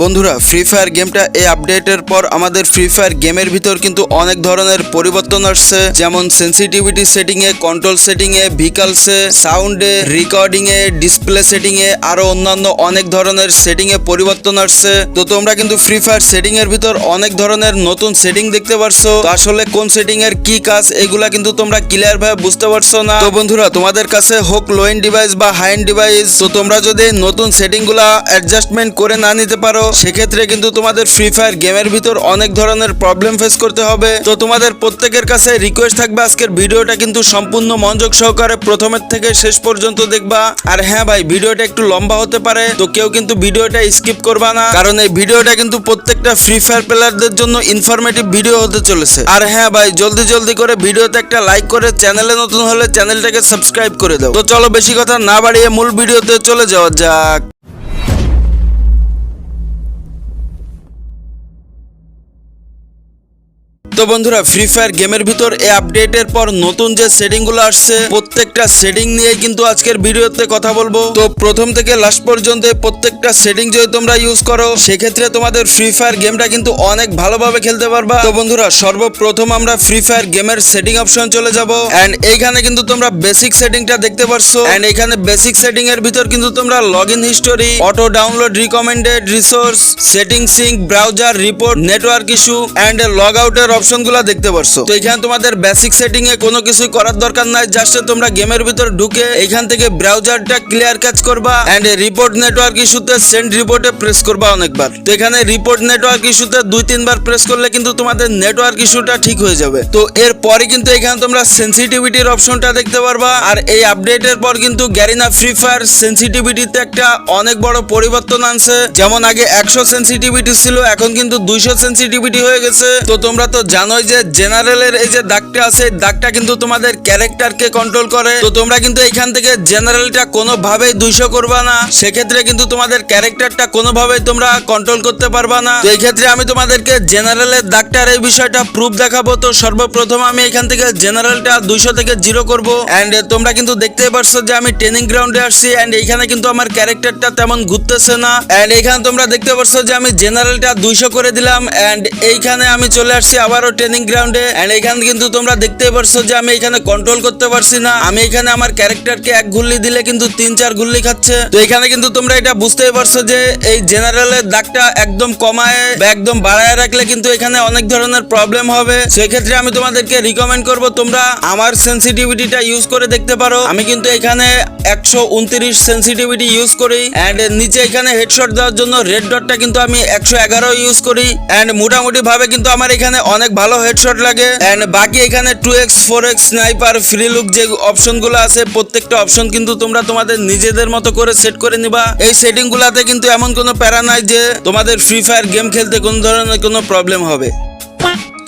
বন্ধুরা free fire গেমটা এই আপডেটের পর আমাদের ফ্রি ফায়ার গেমের ভিতর কিন্তু অনেক ধরনের পরিবর্তন আসছে। যেমন সেন্সিটিভিটি সেটিং এ কন্ট্রোল সেটিং এ ভিকালসে সাউন্ডে রেকর্ডিং এ ডিসপ্লে সেটিং এ, আরও অন্যান্য অনেক ধরনের সেটিং এ পরিবর্তন আসছে। তো তোমরা কিন্তু ফ্রি ফায়ার সেটিং এর ভিতর অনেক ধরনের নতুন সেটিং দেখতে পারছ। আসলে কোন সেটিং এর কি কাজ, এগুলা কিন্তু তোমরা ক্লিয়ার ভাবে বুঝতে পারছ না। তো বন্ধুরা, তোমাদের কাছে হোক লো এন্ড ডিভাইস বা হাই এন্ড ডিভাইস তো তোমরা যদি নতুন সেটিংগুলা অ্যাডজাস্টমেন্ট করে না নিতে পারো সেক্ষেত্রে কিন্তু তোমাদের ফ্রি ফায়ার গেমের ভিতর অনেক ধরনের প্রবলেম ফেস করতে হবে। তো তোমাদের প্রত্যেকের কাছে রিকোয়েস্ট থাকবে আজকের ভিডিওটা কিন্তু সম্পূর্ণ মনোযোগ সহকারে প্রথমের থেকে শেষ পর্যন্ত দেখবা। আর হ্যাঁ ভাই, ভিডিওটা একটু লম্বা হতে পারে, তো কেউ কিন্তু ভিডিওটা স্কিপ করবা না। কারণ এই ভিডিওটা কিন্তু প্রত্যেকটা ফ্রি ফায়ার প্লেয়ারদের জন্য ইনফরমেটিভ ভিডিও হতে চলেছে। আর হ্যাঁ ভাই, জলদি জলদি করে ভিডিওতে একটা লাইক করে চ্যানেলে নতুন হলে চ্যানেলটাকে সাবস্ক্রাইব করে দাও। তো চলো বেশি কথা না বাড়িয়ে মূল ভিডিওতে চলে যাওয়া যাক। তো বন্ধুরা ফ্রি ফায়ার গেমের ভিতর এই আপডেটের পর নতুন যে সেটিংগুলো আসছে, প্রত্যেকটা সেটিং নিয়ে কিন্তু আজকের ভিডিওতে কথা বলব। তো প্রথম থেকে লাস্ট পর্যন্ত প্রত্যেকটা সেটিং যদি তোমরা ইউজ করো, সেক্ষেত্রে তোমাদের ফ্রি ফায়ার গেমটা কিন্তু অনেক ভালোভাবে খেলতে পারবা। তো বন্ধুরা, সর্বপ্রথম আমরা ফ্রি ফায়ার গেমের সেটিং অপশন চলে যাব। এন্ড এইখানে কিন্তু তোমরা বেসিক সেটিংটা দেখতে পারছ। এন্ড এখানে বেসিক সেটিং এর ভিতর কিন্তু তোমরা log in history auto download recommended resource setting sync browser report network issue and log আউটের অপশনগুলো দেখতে পারছ। তো এখানে তোমাদের বেসিক সেটিং এ কোনো কিছু করার দরকার নাই জাস্ট তোমরা গেমের ভিতর ঢুকে এখান থেকে ব্রাউজারটা ক্লিয়ার কাজ করবা এন্ড রিপোর্ট নেটওয়ার্ক ইস্যুতে সেন্ড রিপোর্টে প্রেস করবা অনেকবার। তো এখানে রিপোর্ট নেটওয়ার্ক ইস্যুতে দুই, তিনবার প্রেস করলে কিন্তু তোমাদের নেটওয়ার্ক ইস্যুটা ঠিক হয়ে যাবে। তো এরপরে কিন্তু এখানে তোমরা সেন্সিটিভিটির অপশনটা দেখতে পারবা আর এই আপডেটের পর কিন্তু গ্যারিনা ফ্রি ফায়ার সেন্সিটিভিটিতে একটা অনেক বড় পরিবর্তন আনছে। যেমন আগে একশো সেন্সিটিভিটি ছিল, এখন কিন্তু দুইশো সেন্সিটিভিটি হয়ে গেছে। তো তোমরা তো জানোই যে জেনারেলের এই যে দাগটা আছে দাগটা কিন্তু তোমাদের ক্যারেক্টারকে কন্ট্রোল করে। তো তোমরা কিন্তু এখান থেকে জেনারেলটা কোনোভাবেই দুইশো করবা না। সেক্ষেত্রে কিন্তু তোমাদের ক্যারেক্টারটা কোনোভাবেই তোমরা কন্ট্রোল করতে পারবা না। তো এই ক্ষেত্রে আমি তোমাদেরকে জেনারেলের দাগটার এই বিষয়টা প্রুফ দেখাবো। তো সর্বপ্রথম আমি এখান থেকে জেনারেলটা দুইশো থেকে জিরো করব। অ্যান্ড তোমরা কিন্তু দেখতেই পারছ যে আমি ট্রেনিং গ্রাউন্ডে আসছি। অ্যান্ড এইখানে কিন্তু আমার ক্যারেক্টারটা তেমন ঘুরতেছে না। অ্যান্ড এইখানে তোমরা দেখতে পারছ যে আমি জেনারেলটা দুইশো করে দিলাম। অ্যান্ড এইখানে আমি চলে আসছি আবারও ট্রেনিং গ্রাউন্ডে অ্যান্ড এইখানে কিন্তু তোমরা দেখতেই পারছ যে আমি এখানে কন্ট্রোল করতে পারছি না। আমি এখানে আমার ক্যারেক্টারকে এক গুল্লি দিলে কিন্তু তিন, চার গুল্লি খাচ্ছে। তো এখানে কিন্তু তোমরা এটা বুঝতেই পারছ যে এই জেনারেলের দাগটা একদম কমায় বা একদম বাড়ায় রাখলে কিন্তু এখানে অনেক ধরনের প্রবলেম হবে। সেক্ষেত্রে আমি তোমাদেরকে রিকমেন্ড করব, তোমরা আমার সেন্সিটিভিটিটা ইউজ করে দেখতে পারো। আমি কিন্তু এখানে একশো উনত্রিশ সেন্সিটিভিটি ইউজ করি অ্যান্ড নিচে এখানে হেডশট দেওয়ার জন্য রেড ডটটা কিন্তু আমি একশো এগারো ইউজ করি অ্যান্ড মোটামুটি ভাবে কিন্তু আমার এখানে অনেক ভালো হেডশট লাগে অ্যান্ড বাকি এখানে two x four x sniper free look যে অপশনগুলো আছে, প্রত্যেকটা অপশন কিন্তু তোমরা তোমাদের নিজেদের মতো করে সেট করে নিবা। এই সেটিং গুলাতে কিন্তু এমন কোনো প্যারা নাই যে তোমাদের ফ্রি ফায়ার গেম খেলতে কোনো ধরনের কোনো প্রবলেম হবে।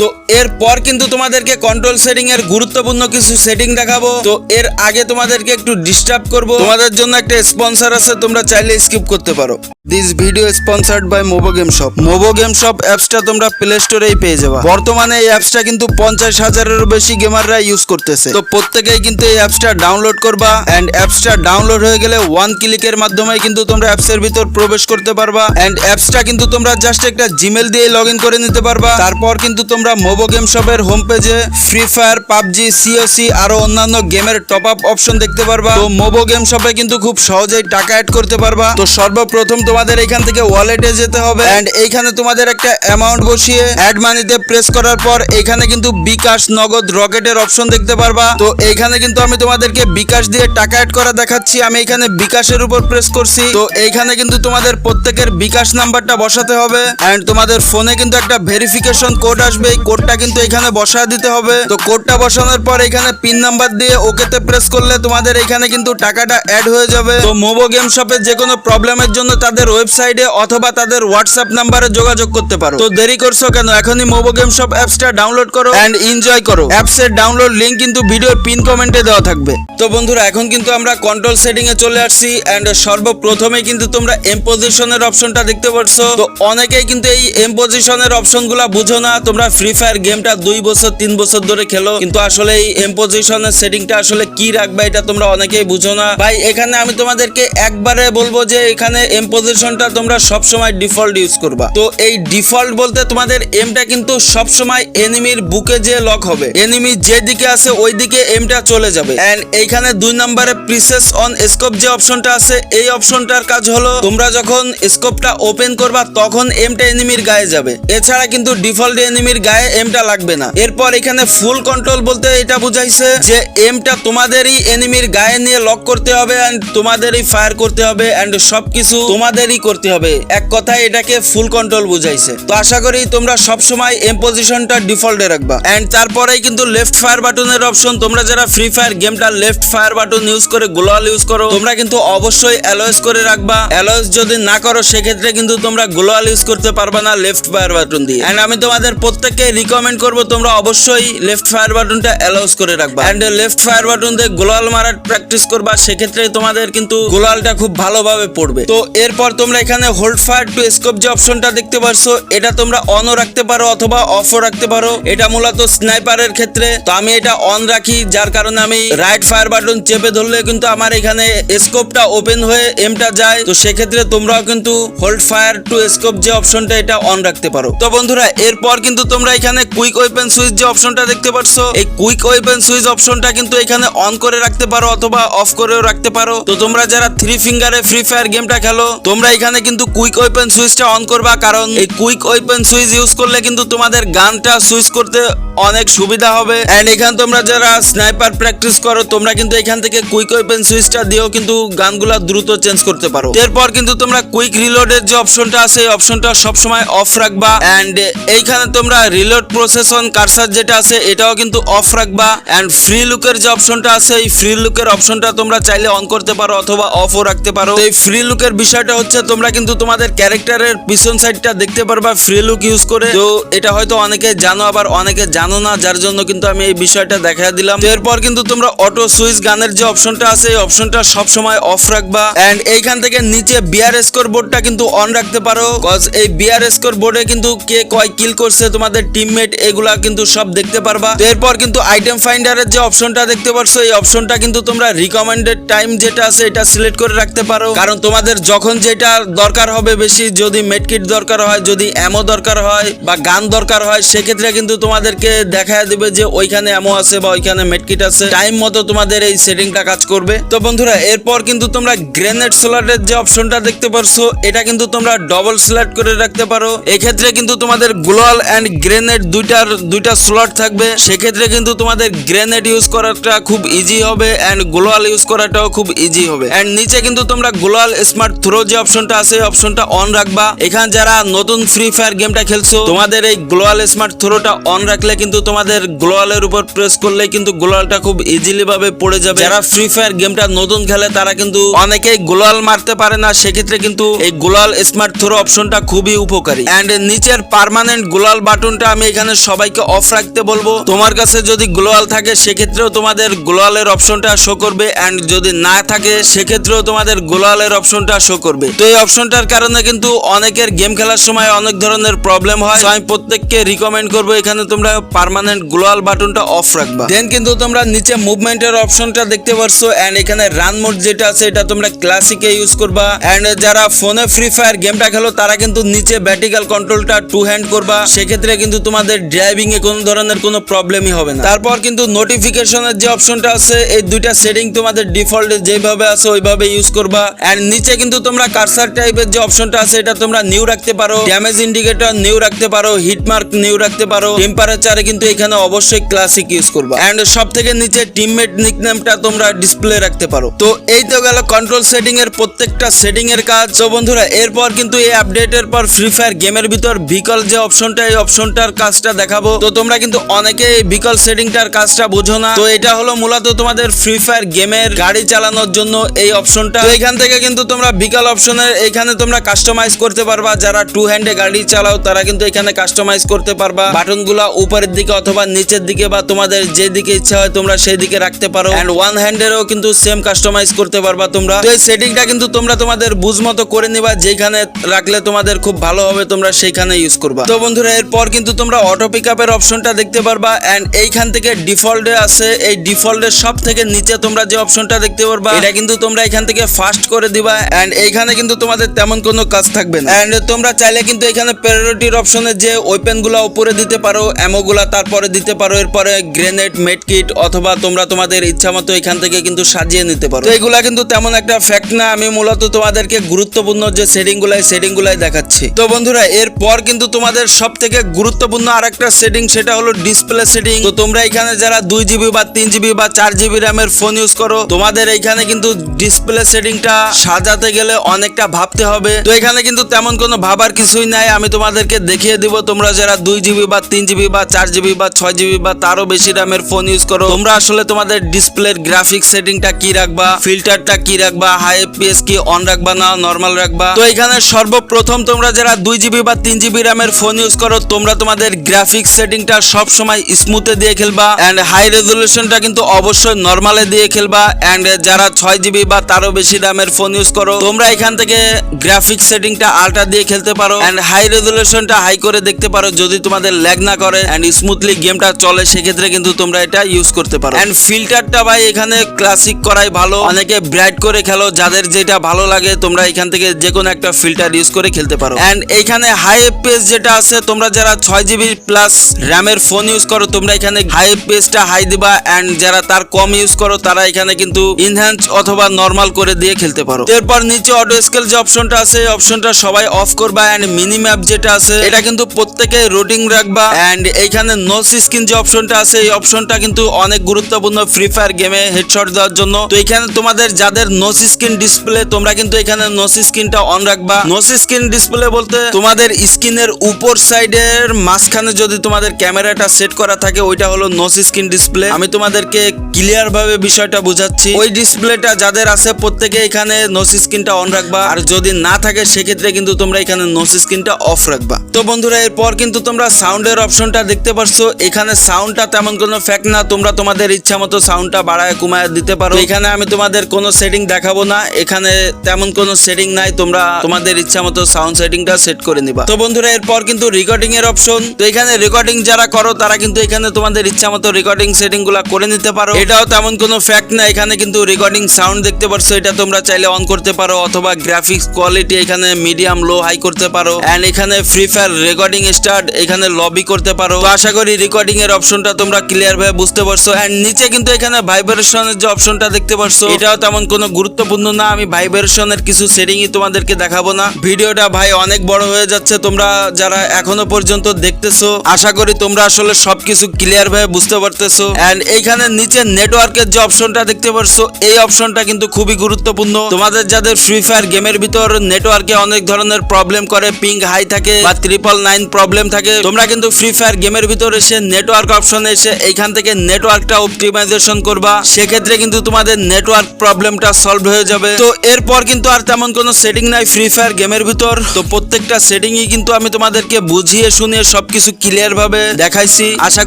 তো এরপর কিন্তু তোমাদেরকে কন্ট্রোল সেটিং এর গুরুত্বপূর্ণ কিছু সেটিং দেখাবো। তো এর আগে তোমাদেরকে একটু ডিস্টার্ব করব। তোমাদের জন্য একটা স্পন্সর আছে, তোমরা চাইলে স্কিপ করতে পারো। This video sponsored by Mobo game shop Mobo game shop অ্যাপসটা তোমরা প্লে স্টোরেই পেয়ে যাবা। বর্তমানে এই অ্যাপসটা কিন্তু পঞ্চাশ হাজারেরও বেশি গেমাররা ইউজ করতেছে। তো প্রত্যেকেই কিন্তু এই অ্যাপসটা ডাউনলোড করবা এন্ড অ্যাপসটা ডাউনলোড হয়ে গেলে ওয়ান ক্লিকের মাধ্যমে কিন্তু তোমরা অ্যাপসের ভিতর প্রবেশ করতে পারবা। এন্ড অ্যাপসটা কিন্তু তোমরা জাস্ট একটা জিমেল দিয়ে লগ করে নিতে পারবা। তারপর কিন্তু তোমরা মোবো গেম শপের হোম পেজে ফ্রি ফায়ার পাবজি সিওসি আরও অন্যান্য গেমের টপ আপ অপশন দেখতে পারবা। তো মোবো গেম শপে কিন্তু খুব সহজেই টাকা অ্যাড করতে পারবা। তো সর্বপ্রথম তোমাদের এখান থেকে ওয়ালেটে যেতে হবে। এন্ড এইখানে তোমাদের একটা অ্যামাউন্ট বসিয়ে অ্যাড মানিতে প্রেস করার পর এখানে কিন্তু বিকাশ নগদ রকেটের অপশন দেখতে পারবা। তো এইখানে কিন্তু আমি তোমাদেরকে বিকাশ দিয়ে টাকা অ্যাড করা দেখাচ্ছি। আমি এখানে বিকাশের উপর প্রেস করছি। তো এইখানে কিন্তু তোমাদের প্রত্যেকের বিকাশ নাম্বারটা বসাতে হবে। এন্ড তোমাদের ফোনে কিন্তু একটা ভেরিফিকেশন কোড আসবে। এই কোডটা কিন্তু এখানে বসায় দিতে হবে। তো কোডটা বসানোর পর এখানে পিন নাম্বার দিয়ে ওকেতে প্রেস করলে তোমাদের এখানে কিন্তু টাকাটা অ্যাড হয়ে যাবে। তো মোবো গেম শপে যে কোনো প্রবলেমের জন্য তাদের ওয়েবসাইটে অথবা তাদের হোয়াটসঅ্যাপ নাম্বারে যোগাযোগ করতে পারো। তো দেরি করছ কেন? এখনই মোবো গেম শপ অ্যাপসটা ডাউনলোড করো এন্ড এনজয় করো। অ্যাপসের ডাউনলোড লিংক কিন্তু ভিডিওর পিন কমেন্টে দেওয়া থাকবে। তো বন্ধুরা, এখন কিন্তু আমরা কন্ট্রোল সেটিং এ চলে আসছি এন্ড সর্বপ্রথমে কিন্তু তোমরা এম পজিশনের অপশনটা দেখতে পাচ্ছ তো অনেকেই কিন্তু এই এম পজিশনের অপশনগুলো বুঝো না। তোমরা ফ্রি ফায়ার গেমটা দুই বছর, তিন বছর ধরে খেলো, কিন্তু আসলে এই এম পজিশনের সেটিংটা আসলে কি রাখবে এটা তোমরা অনেকেই বুঝো না। ভাই, এখানে আমি তোমাদেরকে একবারে বলব যে এখানে এম পজিশনটা তোমরা সব সময় ডিফল্ট ইউজ করবা। তো এই ডিফল্ট বলতে তোমাদের এমটা কিন্তু সব সময় এনিমির বুকে যে লক হবে। এনিমি যে দিকে আছে ওই দিকে এমটা চলে যাবে। এন্ড এইখানে দুই নম্বরে প্রিসেস অন স্কোপ যে অপশনটা আছে, এই অপশনটার কাজ হলো তোমরা যখন স্কোপটা ওপেন করবা, তখন এমটা এনিমির গায়ে যাবে। এছাড়া কিন্তু ডিফল্ট এনিমির গায়ে এমটা লাগবে না। এরপর এখানে ফুল কন্ট্রোল বলতে এটা বুঝাইছে যে এমটা তোমাদেরই এনিমির গায়ে নিয়ে লক করতে হবে এন্ড তোমাদেরই ফায়ার করতে হবে এন্ড সবকিছু তোমাদেরই করতে হবে। এক কথায় এটাকে ফুল কন্ট্রোল বুঝাইছে। তো আশা করি তোমরা সব সময় এম পজিশনটা ডিফল্টে রাখবা। এন্ড তারপরেই কিন্তু লেফট ফায়ার বাটনের অপশন তোমরা যারা ফ্রি ফায়ার গেমটা লেফট ফায়ার বাটন ইউজ করে গ্লোয়াল ইউজ করো, তোমরা কিন্তু অবশ্যই অ্যালোয়েস করে রাখবা। অ্যালোয়েস যদি না করো, সেক্ষেত্রে কিন্তু তোমরা গ্লোয়াল ইউজ করতে পারবা না লেফট ফায়ার বাটন দিয়ে। এন্ড আমি তোমাদের প্রত্যেককে রিকমেন্ড করব, তোমরা অবশ্যই লেফট ফায়ার বাটনটা অ্যালোস করে রাখবা। এন্ড লেফট ফায়ার বাটন দিয়ে গ্লোয়াল মারার প্র্যাকটিস করবা, সেক্ষেত্রে তোমাদের কিন্তু গোলালটা খুব ভালোভাবে পড়বে। তো এরপর তোমরা এখানে হোল্ড ফায়ার টু স্কোপ যে অপশনটা দেখতে পারছ, এটা তোমরা অনও রাখতে পারো অথবা অফও রাখতে পারো। এটা মূলত স্নাইপারের ক্ষেত্রে। তো আমি এটা অন রাখি, যার কারণে আমি রাইট ফায়ার বাটন চেপে ধরলে কিন্তু আমার এখানে স্কোপটা ওপেন হয়ে এমটা যায়। তো সেক্ষেত্রে তোমরাও কিন্তু হোল্ড ফায়ার টু স্কোপ যে অপশনটা এটা অন রাখতে পারো। তো বন্ধুরা, এরপর কিন্তু তোমরা এখানে কুইক ওয়েপেন সুইচ যে অপশনটা দেখতে পারছ, এই কুইক ওয়েপেন সুইচ অপশনটা কিন্তু এখানে অন করে রাখতে পারো অথবা অফ করেও রাখতে পারো। তো তোমরা যারা থ্রি ফিঙ্গারে ফ্রি ফায়ার গেমটা খেলো, তোমরা এখানে কিন্তু কুইক ওয়েপেন সুইচটা অন করবা, কারণ এই কুইক ওয়েপেন সুইচ ইউজ করলে কিন্তু তোমাদের গানটা সুইচ করতে অনেক সুবিধা হবে। এন্ড এখানে তোমরা যারা স্নাইপার প্র্যাকটিস করো, তোমরা কিন্তু এখান থেকে কুইক ওয়েপেন সুইচটা দিয়েও কিন্তু গানগুলা দ্রুত চেঞ্জ করতে পারো। এরপর কিন্তু তোমরা কুইক রিলোডের যে অপশনটা আছে, এই অপশনটা সবসময় অফ রাখবা। এন্ড এইখানে তোমরা রিলোড প্রসেস অন কারসার যেটা আছে, এটাও কিন্তু অফ রাখবা। এন্ড ফ্রি লুকের যে অপশনটা আছে, এই ফ্রি লুকের অপশনটা তোমরা চাইলে অন করতে পারো অথবা অফও রাখতে পারো। এই ফ্রি লুকের বিষয়টা হচ্ছে, তোমরা কিন্তু তোমাদের ক্যারেক্টারের পিছন সাইডটা দেখতে পারবা ফ্রি লুক ইউজ করে। তো এটা হয়তো অনেকে জানো, আবার অনেকে জানো না, যার জন্য কিন্তু আমি এই বিষয়টা দেখা দিলাম। এরপর কিন্তু তোমরা অটো সুইচ গানের যে অপশনটা আছে, এই অপশনটা সব সময় অফ রাখবা। এন্ড এইখান থেকে নিচে বিআর স্কোর বোর্ডটা কিন্তু অন রাখতে পারো। কজ এই বিআর স্কোর বোর্ডে কিন্তু কে কয় কিল করছে, তোমাদের টিমমেট এগুলা কিন্তু সব দেখতে পারবা। এরপর কিন্তু আইটেম ফাইন্ডারের যে অপশনটা দেখতে পারছ, এই অপশনটা কিন্তু তোমরা রিকমেন্ডেড টাইম যেটা আছে, এটা সিলেক্ট করে রাখতে পারো। কারণ তোমাদের যখন যেটা দরকার হবে বেশি, যদি মেডকিট দরকার হয়, যদি অ্যামো দরকার হয় বা গান দরকার হয়, সেক্ষেত্রে কিন্তু তোমাদেরকে দেখা দিবে যে ওইখানে অ্যামো আছে বা ওইখানে মেডকিট আছে। টাইম মতো তোমাদের এই সেটিংটা কাজ করবে। তো বন্ধুরা, এরপর কিন্তু তোমরা গ্রেনেড স্লটের যে অপশনটা দেখতে পারছ, এটা কিন্তু তোমরা ডবল সিলেক্ট করে রাখতে পারো। এক্ষেত্রে কিন্তু তোমাদের গ্লোয়াল অ্যান্ড গ্রেনেড দুইটার, দুইটা স্লট থাকবে। সেক্ষেত্রে কিন্তু তোমাদের গ্রেনেড ইউজ করাটা খুব ইজি হবে অ্যান্ড গ্লোয়াল ইউজ করাটাও খুব ইজি হবে। অ্যান্ড নিচে কিন্তু তোমরা গ্লোয়াল স্মার্ট থ্রো যে অপশনটা আছে অপশনটা অন রাখবা। এখানে যারা নতুন ফ্রি ফায়ার গেমটা খেলছো, তোমাদের এই গ্লোয়াল স্মার্ট থ্রোটা অন রাখলে কিন্তু তোমাদের গ্লোয়ালের উপর প্রেস করলে কিন্তু গ্লোয়ালটা খুব ইজিলি ভাবে পড়ে যাবে। যারা ফ্রি ফায়ার গেমটা নতুন খেলে, তারা কিন্তু অনেকেই গ্লোয়াল মারতে পারে না। সেক্ষেত্রে কিন্তু এই গ্লোয়াল স্মার্ট থ্রো অপশনটা খুবই উপকারী। অ্যান্ড নিচের পার্মানেন্ট গ্লোয়াল বাটনটা আমি এখানে সবাইকে অফ রাখতে বলব। তোমার কাছে যদি গ্লোয়াল থাকে, সেক্ষেত্রেও তোমাদের গ্লোয়ালের অপশনটা শো করবে। অ্যান্ড যদি না থাকে, সেক্ষেত্রেও তোমাদের গ্লোয়ালের অপশনটা শো করবে। তো এই অপশনটার কারণে কিন্তু অনেকের গেম খেলার সময় অনেক ধরনের প্রবলেম হয়। আমি প্রত্যেককে রিকমেন্ড করব, এখানে তোমরা পার্মানেন্ট গ্লোয়াল বাটনটা অফ রাখবা। দেন কিন্তু তোমরা নিচে মুভমেন্টের অপশনটা দেখতে পারছ। এন্ড এখানে রান মোড যেটা আছে, এটা তোমরা ক্লাসিকে ইউজ করবা। এন্ড যারা ফোনে ফ্রি ফায়ার গেমটা খেলো, তারা কিন্তু নিচে ব্যাটিক্যাল কন্ট্রোলটা টু হ্যান্ড করবা। সেক্ষেত্রে কিন্তু তোমাদের ড্রাইভিং এ কোনো ধরনের কোনো প্রবলেমই হবে না। তারপর কিন্তু নোটিফিকেশনের যে অপশনটা আছে, এই দুইটা সেটিং তোমাদের ডিফল্ট যেভাবে আছে, ওইভাবে ইউজ করবা। এন্ড নিচে কিন্তু তোমরা কারসার টাইপের যে অপশনটা আছে, এটা তোমরা নিউ রাখতে পারো। ড্যামেজ ইন্ডিকেটর নিউ রাখতে পারো হিট মার্ক নিউ রাখতে পারো। টেম্পারেচারে কিন্তু এখানে অবশ্যই ক্লাসিক ইউজ করবা। এন্ড সব থেকে নিচে টিমমেট নিকনেমটা তোমরা ডিসপ্লে রাখতে পারো। তো এই তো গেল কন্ট্রোল সেটিং এর প্রত্যেকটা সেটিং এর কাজ। তো বন্ধুরা, এরপর কিন্তু এই আপডেটের পর ফ্রি ফায়ার গেমের ভিতর ভিকল যে অপশনটা এই অপশনটার কাজটা দেখাবো। তো তোমরা কিন্তু অনেকে ভিকল সেটিংটার কাজটা বোঝো না। তো এটা হলো মূলত তোমাদের ফ্রি ফায়ার গেমের গাড়ি চালানোর জন্য এই অপশনটা এখান থেকে কিন্তু তোমরা বিকল অপশনের এখানে তোমরা কাস্টমাইজ করতে পারবা। যারা টু হ্যান্ডে গাড়ি চালাও, তারা কিন্তু এখানে কাস্টমাইজ করতে পারবা। বাটনগুলা উপরের দিকে অথবা নিচের দিকে বা তোমাদের যে দিকে ইচ্ছা হয় তোমরা সেই দিকে রাখতে পারো। এন্ড ওয়ান হ্যান্ডেরও কিন্তু সেম কাস্টমাইজ করতে পারবা তোমরা। তো এই সেটিংটা কিন্তু তোমরা তোমাদের বুঝ মতো করে নিবা। যেখানে রাখলে তোমাদের খুব ভালো হবে, তোমরা সেইখানে ইউজ করবা। তো বন্ধুরা, এরপর কিন্তু তোমরা অটো পিক আপের অপশনটা দেখতে পারবা এন্ড এইখান থেকে ডিফল্টে আছে। এই ডিফল্টের সব থেকে নিচে তোমরা যে অপশনটা দেখতে পারবা এটা কিন্তু তোমরা এখান থেকে ফাস্ট করে দিবা এন্ড এইখানে কিন্তু তোমাদের তেমন কোনো কাজ থাকবে না। এন্ড তোমরা চাইলে কিন্তু এখানে প্রায়োরিটির অপশনে যে ওয়েপেনগুলা উপরে দিতে পারো অ্যামো গুলা তারপরে দিতে পারো এরপরে গ্রেনেড মেড কিট অথবা তোমরা তোমাদের ইচ্ছা মতো এখান থেকে কিন্তু সাজিয়ে নিতে পারো। এগুলা কিন্তু তেমন একটা ফ্যাক্ট না আমি মূলত তোমাদেরকে গুরুত্বপূর্ণ যে সেটিং গুলাই সেটিং গুলাই দেখাচ্ছি। তো বন্ধুরা এরপর কিন্তু তোমাদের সব থেকে গুরুত্বপূর্ণ আরেকটা সেটিং সেটা হলো ডিসপ্লে সেটিং তো তোমরা এখানে যারা দুই জিবি বা তিন জিবি বা চার জিবি র্যামের ফোন ইউজ করো, তোমাদের এইখানে কিন্তু ডিসপ্লে সেটিংটা সাজাতে গেলে অনেকটা ভাবতে হবে। তো এখানে কিন্তু তেমন কোনো ভাবার কিছুই নাই, আমি তোমাদেরকে দেখিয়ে দিব। তোমরা যারা দুই জিবি বা তিন জিবি বা চার জিবি বা ছয় জিবি বা তারও বেশি র্যামের ফোন ইউজ করো, তোমরা আসলে তোমাদের ডিসপ্লের গ্রাফিক সেটিংটা কি রাখবা ফিল্টারটা কি রাখবা হাই এফপিএস কি অন রাখবা না নর্মাল রাখবা? তো এখানে সর্বপ্রথম তোমরা যারা দুই জিবি বা তিন জিবি র্যামের ফোন ইউজ করো, তোমরা তোমাদের গ্রাফিক সেটিংটা সব সময় স্মুথে দিয়ে খেলবা এন্ড হাই রেজলিউশনটা কিন্তু অবশ্যই নর্মালে দিয়ে খেলবা এন্ড যারা ছয় জিবি বা তারও বেশি র্যামের ফোন ইউজ করো, তোমরা এখান থেকে গ্রাফিক্স সেটিংটা আলট্রা দিয়ে খেলতে পারো এন্ড হাই রেজলিউশনটা হাই করে দেখতে পারো যদি তোমাদের ল্যাগ না করে এন্ড স্মুথলি গেমটা চলে, সেক্ষেত্রে কিন্তু তোমরা এটা ইউজ করতে পারো। এন্ড ফিল্টারটা ভাই এখানে ক্লাসিক করাই ভালো, অনেকে ব্রাইট করে খেলো, যাদের যেটা ভালো লাগে তোমরা এখান থেকে যে কোনো একটা ফিল্টার ইউজ করে খেলতে পারো। এন্ড এইখানে হাই এফপিএস যেটা আছে, তোমরা যারা ছয় জিবি প্লাস র্যামের ফোন ইউজ করো, তোমরা এখানে হাই এফপিএসটা হাই দিবা এন্ড যারা তার কম ইউজ করো, তারা এখানে কিন্তু ইনহ্যান্স অথবা নর্মাল করে দিয়ে খেলতে পারো। এরপর নিচে অটো স্কেল যে অপশনটা আছে, এই অপশনটা সবাই অফ করবা এন্ড মিনি ম্যাপ যেটা আছে, এটা কিন্তু প্রত্যেকে রুটিং রাখবা এন্ড এইখানে নো স্ক্রিন যে অপশনটা আছে, এই অপশনটা কিন্তু অনেক গুরুত্বপূর্ণ ফ্রি ফায়ার গেমে হেডশট দেওয়ার জন্য। তো এখানে তোমাদের যাদের নো স্ক্রিন ডিসপ্লে তোমরা কিন্তু এখানে নো স্ক্রিনটা অন রাখবা। নো স্ক্রিন ডিসপ্লে বলতে তোমাদের স্ক্রিনের উপর সাইডের মাঝখানে যদি তোমাদের ক্যামেরাটা সেট করা থাকে, ওইটা হলো নো স্ক্রিন ডিসপ্লে আমি তোমাদেরকে ক্লিয়ার ভাবে বিষয়টা বুঝাচ্ছি। ওই ডিসপ্লেটা যাদের আছে, প্রত্যেকে এখানে নো স্ক্রিনটা অন রাখবা। আর যদি না থাকে, সেক্ষেত্রে কিন্তু তোমরা এখানে নো স্ক্রিনটা অফ রাখবা। তো বন্ধুরা, এরপর কিন্তু তোমরা সাউন্ডের অপশনটা দেখতে পারছ। এখানে সাউন্ডটা তেমন কোনো ফ্যাক্ট না। তোমরা তোমাদের ইচ্ছা মতো সাউন্ডটা বাড়ায়, কমায় দিতে পারো। এখানে আমি তোমাদের কোনো সেটিং দেখাবো না। এখানে তেমন কোনো সেটিং নাই। তোমরা তোমাদের ইচ্ছা মতো সাউন্ড সেটিংটা সেট করে নিবা। তো বন্ধুরা, এরপর কিন্তু রেকর্ডিং এর অপশন তো এখানে রেকর্ডিং যারা করো, তারা কিন্তু এখানে তোমাদের ইচ্ছা মতো রেকর্ডিং সেটিংগুলা করে নিতে পারো। এটাও তেমন কোনো ফ্যাক্ট না, এখানে কিন্তু রেকর্ডিং সাউন্ড দেখতে পারছ, এটা তোমরা চাইলে অন করতে পারো, অথবা গ্রাফিক্স কোয়ালিটি এখানে মিডিয়াম লো হাই করতে পারো। এন্ড এখানে ফ্রি ফায়ার রেকর্ডিং স্টার্ট এখানে লবি করতে পারো। তো আশা করি রেকর্ডিং এর অপশনটা তোমরা ক্লিয়ার ভাবে বুঝতে পারছ। এন্ড নিচে কিন্তু এখানে ভাইব্রেশনের যে অপশনটা দেখতে পারছ, এটাও তেমন কোনো গুরুত্বপূর্ণ না, আমি ভাইব্রেশনের কিছু সেটিংই তোমাদেরকে দেখাবো না। ভিডিওটা ভাই অনেক বড় হয়ে যাচ্ছে, তোমরা যারা এখনও পর্যন্ত দেখতেছো? আশা করি তোমরা আসলে সবকিছু ক্লিয়ার ভাবে বুঝতে পারতেছো। এন্ড এইখানে নিচে নেটওয়ার্কের যে অপশনটা দেখতে পারছ, এই অপশনটা কিন্তু খুবই গুরুত্বপূর্ণ। তোমাদের যাদের ফ্রি ফায়ার গেমের ভিতর নেটওয়ার্কে অনেক ধরনের প্রবলেম করে পিং হাই থাকে বা ট্রিপল নাইন প্রবলেম থাকে, তোমরা কিন্তু ফ্রি ফায়ার গেমের ভিতর এসে নেটওয়ার্ক অপশনে এসে এইখান থেকে নেটওয়ার্কটা অপটিমাইজেশন করবা। সেক্ষেত্রে কিন্তু তোমাদের নেটওয়ার্ক প্রবলেমটা সলভ হয়ে যাবে। তো এরপর কিন্তু আর তেমন কোনো সেটিং নাই ফ্রি ফায়ার গেমের ভিতর। তো প্রত্যেকটা সেটিংই কিন্তু আমি তোমাদেরকে বুঝিয়ে, শুনিয়ে সবকিছু ক্লিয়ার ভাবে দেখাইছি। আশা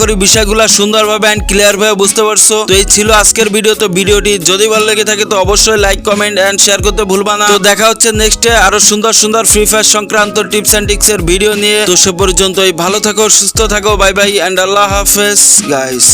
করি বিষয়গুলা সুন্দর ভাবে অ্যান্ড ক্লিয়ার ভাবে বুঝতে পারছ। তো এই ছিল আজকের ভিডিও তো ভিডিওটি যদি ভালো লেগে থাকে, তো অবশ্যই লাইক কমেন্ট অ্যান্ড শেয়ার করতে ভুলবা না। তো দেখা হচ্ছে নেক্সটে আরও সুন্দর সুন্দর ফ্রি ফায়ার সংক্রান্ত টিপস এন্ড টিক্স এর ভিডিও নিয়ে। তো সে পর্যন্তই ভালো থাকো, সুস্থ থাকো বাই বাই এন্ড আল্লাহ হাফেজ। গাইস